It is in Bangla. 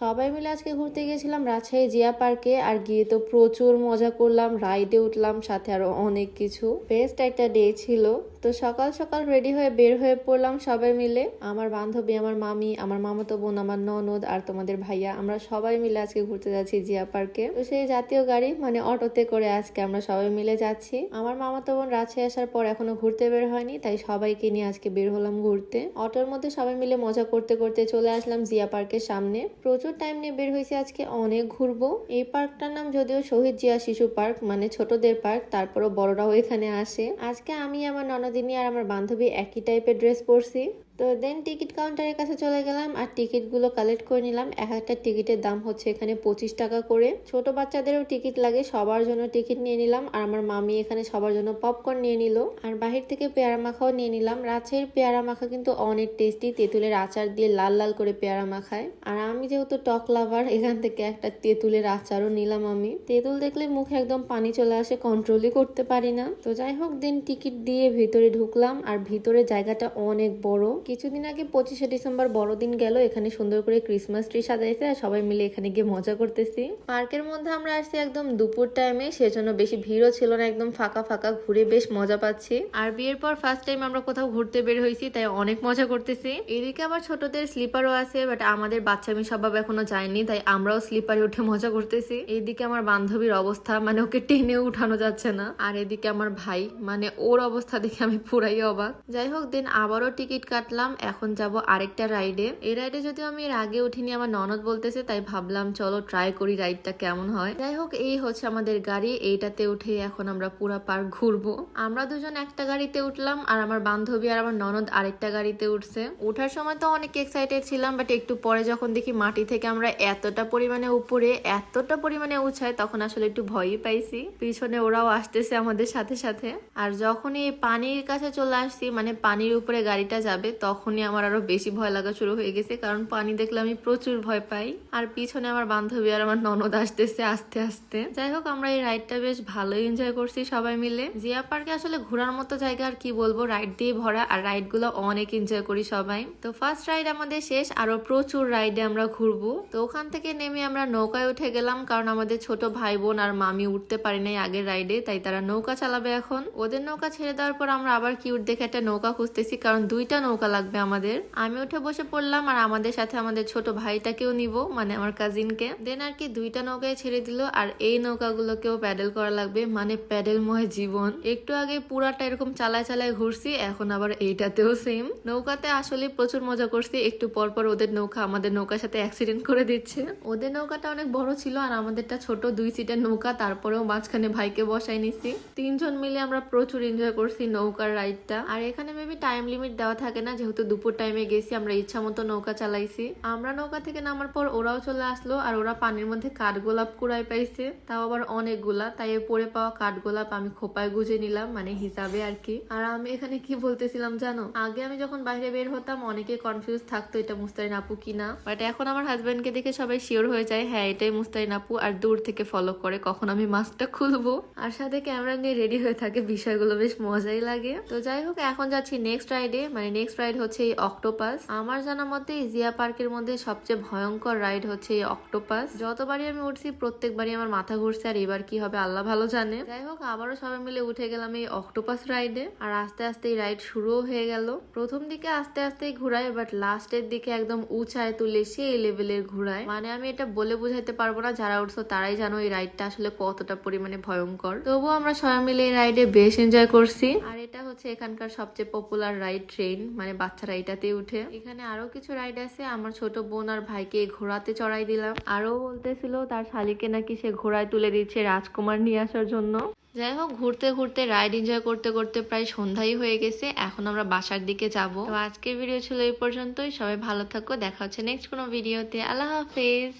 সবাই মিলে আজকে ঘুরতে গিয়েছিলাম রাজশাহী জিয়া পার্কে আর গিয়ে তো প্রচুর মজা করলাম রাইডে উঠলাম, সাথে আরও অনেক কিছু। বেস্ট একটা ডে ছিল। তো সকাল সকাল রেডি হয়ে বের হয়ে পড়লাম সবাই মিলে। আমার বান্ধবী, আমার মামি, আমার মামাতো বোন, আমার ননদ আর তোমাদের ভাইয়া, আমরা সবাই মিলে আজকে ঘুরতে যাচ্ছি জিয়া পার্কে। তো সেই জাতীয় গাড়ি মানে অটোতে করে আজকে আমরা সবাই মিলে যাচ্ছি। আমার মামাতো বোন রাজশাহী আসার পর এখনও ঘুরতে বের হয়নি, তাই সবাইকে নিয়ে আজকে বের হলাম ঘুরতে। অটোর মধ্যে সবাই মিলে মজা করতে করতে চলে আসলাম জিয়া পার্কের সামনে। প্রচুর টাইম নিয়ে বের হয়েছে, আজকে অনেক ঘুরবো। এই পার্কটার নাম যদিও শহীদ জিয়া শিশু পার্ক মানে ছোটদের পার্ক তারপরও বড়রাও এখানে আসে। আজকে আমি, আমার ননদিনী আর আমার বান্ধবী একই টাইপের ড্রেস পরছি। তো দেন টিকিট কাউন্টারের কাছে চলে গেলাম আর টিকিটগুলো কালেক্ট করে নিলাম। এক একটা টিকিটের দাম হচ্ছে এখানে পঁচিশ টাকা করে। ছোট বাচ্চাদেরও টিকিট লাগে, সবার জন্য টিকিট নিয়ে নিলাম। আর আমার মামি এখানে সবার জন্য পপকর্ন নিয়ে নিল। আর বাহির থেকে পেয়ারা মাখাও নিয়ে নিলাম। রাজশাহীর পেয়ারা মাখা কিন্তু অনেক টেস্টি তেঁতুলের আচার দিয়ে লাল লাল করে পেয়ারা মাখায়। আর আমি যেহেতু টক লাভার এখান থেকে একটা তেঁতুলের আচারও নিলাম আমি। তেঁতুল দেখলে মুখে একদম পানি চলে আসে কন্ট্রোলই করতে পারি না। তো যাই হোক দেন টিকিট দিয়ে ভেতরে ঢুকলাম। আর ভিতরে জায়গাটা অনেক বড়। কিছুদিন আগে পঁচিশে ডিসেম্বর বড়দিন গেল, এখানে সুন্দর করে ক্রিসমাস ট্রি সাজাইছে আর সবাই মিলে এখানে গিয়ে মজা করতেছি। পার্কের মধ্যে আমরা আসছি একদম দুপুর টাইমে সেজন্য বেশি ভিড়ও ছিল না, একদম ফাঁকা ফাঁকা ঘুরে বেশ মজা পাচ্ছি। আর বিয়ের পর ফার্স্ট টাইম আমরা কোথাও ঘুরতে বের হয়েছি, তাই অনেক মজা করতেছি। এদিকে আবার ছোটদের স্লিপারও আছে বাট আমাদের বাচ্চামি স্বভাব এখনও যায়নি, তাই আমরাও স্লিপারে উঠে মজা করতেছি। এইদিকে আমার বান্ধবীর অবস্থা মানে ওকে টেনে উঠানো যাচ্ছে না। আর এদিকে আমার ভাই মানে ওর অবস্থা দেখে আমি পুরাই অবাক। যাই হোক, দেন আবারও টিকিট কাটলাম। এখন যাব আরেকটা রাইডে এই রাইডে যদি আমি এর আগে উঠিনি, আমার ননদ বলতেছে, তাই ভাবলাম, চলো ট্রাই করি রাইডটা কেমন হয়। যাই হোক, এই হচ্ছে আমাদের গাড়ি। এইটাতে উঠে এখন আমরা পুরা পার্ক ঘুরবো। আমরা দুজন একটা গাড়িতে উঠলাম, আর আমার বান্ধবী আর আমার ননদ আরেকটা গাড়িতে উঠছে। ওঠার সময় তো অনেক এক্সাইটেড ছিলাম বাট একটু পরে যখন দেখি মাটি থেকে আমরা এতটা পরিমাণে উপরে, এতটা পরিমাণে উঠাই তখন আসলে একটু ভয়ই পাইছি। পিছনে ওরাও আসতেছে আমাদের সাথে সাথে। আর যখনই পানির কাছে চলে আসছি মানে পানির উপরে গাড়িটা যাবে তখনই আমার আরও বেশি ভয় লাগা শুরু হয়ে গেছে, কারণ পানি দেখলে আমি প্রচুর ভয় পাই। আর পিছনে আমার বান্ধবী আর আমার ননদ আসতেছে আস্তে আস্তে। যাই হোক, আমরা এই রাইডটা বেশ ভালোই এনজয় করছি সবাই মিলে। জিয়া পার্কে আসলে ঘোরার মতো জায়গা আর কি বলব রাইড দিয়ে ভরা আর রাইডগুলো অনেক এনজয় করি সবাই। তো ফার্স্ট রাইড আমাদের শেষ, আরও প্রচুর রাইডে আমরা ঘুরবো। তো ওখান থেকে নেমে আমরা নৌকায় উঠে গেলাম, কারণ আমাদের ছোট ভাই বোন আর মামি উঠতে পারি নাই আগের রাইডে তাই তারা নৌকা চালাবে এখন। ওদের নৌকা ছেড়ে দেওয়ার পর আমরা আবার কিউট দেখে একটা নৌকা খুঁজতেছি, কারণ দুইটা নৌকা লাগবে আমাদের। আমি উঠে বসে পড়লাম আর আমাদের সাথে আমাদের ছোট ভাইটাকেও নিব মানে আমার কাজিনকে দেন আর কি দুইটা নৌকায় ছেড়ে দিল আর এই নৌকাগুলোকেও প্যাডেল করা লাগবে মানে প্যাডেলময় জীবন। একটু আগে পুরাটা এরকম চালায় চালায় ঘুরছি, এখন আবার এইটাতেও সেম নৌকাতে আসলে প্রচুর মজা করছি, একটু পর পর ওদের নৌকা আমাদের নৌকার সাথে অ্যাক্সিডেন্ট করে দিচ্ছে। ওদের নৌকাটা অনেক বড় ছিল আর আমাদেরটা ছোট দুই সিটের নৌকা, তারপরেও মাঝখানে ভাইকে বসাই নিছি। তিনজন মিলে আমরা প্রচুর এনজয় করছি নৌকার রাইডটা আর এখানে মেবি টাইম লিমিট দেওয়া থাকে না যেহেতু দুপুর টাইমে গেছি, আমরা ইচ্ছা মতো নৌকা চালাইছি। আমরা নৌকা থেকে নামার পর ওরাও চলে আসলো আর ওরা পানির মধ্যে কাঠগোলাপ কুড়াই পাইছে। তাও আবার অনেকগুলা, তাই পরে পাওয়া কাঠগোলাপ আমি খোপায় গুজে নিলাম মানে হিসাবে আর কি। আর আমি এখানে কি বলতেছিলাম জানো? আগে আমি যখন বাইরে বের হতাম, অনেকে কনফিউজ থাকতো এটা মুস্তারিন আপু কিনা। বাট এখন আমার হাজবেন্ডকে দেখে সবাই শিওর হয়ে যায় হ্যাঁ এটাই মুস্তারিন আপু আর দূর থেকে ফলো করে, কখন আমি মাস্কটা খুলবো। আর সাথে ক্যামেরা নিয়ে রেডি হয়ে থাকে, বিষয়গুলো বেশ মজাই লাগে। তো যাই হোক, এখন যাচ্ছি নেক্সট রাইডে মানে নেক্সট রাইড হচ্ছে এই অক্টোপাস। আমার জানা মতে জিয়া পার্কের মধ্যে সবচেয়ে ভয়ঙ্কর রাইড হচ্ছে এই অক্টোপাস। যতবারই আমি উঠছি, প্রত্যেকবারই আমার মাথা ঘুরছে, আর এবার কি হবে আল্লাহ ভালো জানে। যাই হোক, আবারও সবাই মিলে উঠে গেলাম এই অক্টোপাস রাইডে। আর আস্তে আস্তে এই রাইড শুরুও হয়ে গেল। প্রথম দিকে আস্তে আস্তেই ঘুরায় বাট লাস্টের দিকে একদম উঁচায় তুলে সেই লেভেলের ঘুরায়। মানে আমি এটা বলে বুঝাইতে পারব না, যারা উঠছো তারাই জানো এই রাইডটা আসলে কতটা পরিমাণে ভয়ঙ্কর। তবুও আমরা সবাই মিলে এই রাইডে বেশ এনজয় করছি। আর হচ্ছে এখানকার সবচেয়ে পপুলার রাইড ট্রেন মানে বাচ্চারা এটাতে উঠে। এখানে আরও কিছু রাইড আছে, আমার ছোট বোন আর ভাইকে ঘোড়াতে চড়াই দিলাম। আরও বলতেছিল তার শালিকে নাকি সে ঘোড়ায় তুলে দিচ্ছে রাজকুমার নিয়ে আসার জন্য। যাই হোক, ঘুরতে ঘুরতে রাইড এনজয় করতে করতে প্রায় সন্ধ্যাই হয়ে গেছে, এখন আমরা বাসার দিকে যাব। তো আজকের ভিডিও ছিল এই পর্যন্তই, সবাই ভালো থাকো, দেখা হচ্ছে নেক্সট কোনো ভিডিওতে আল্লাহ হাফেজ।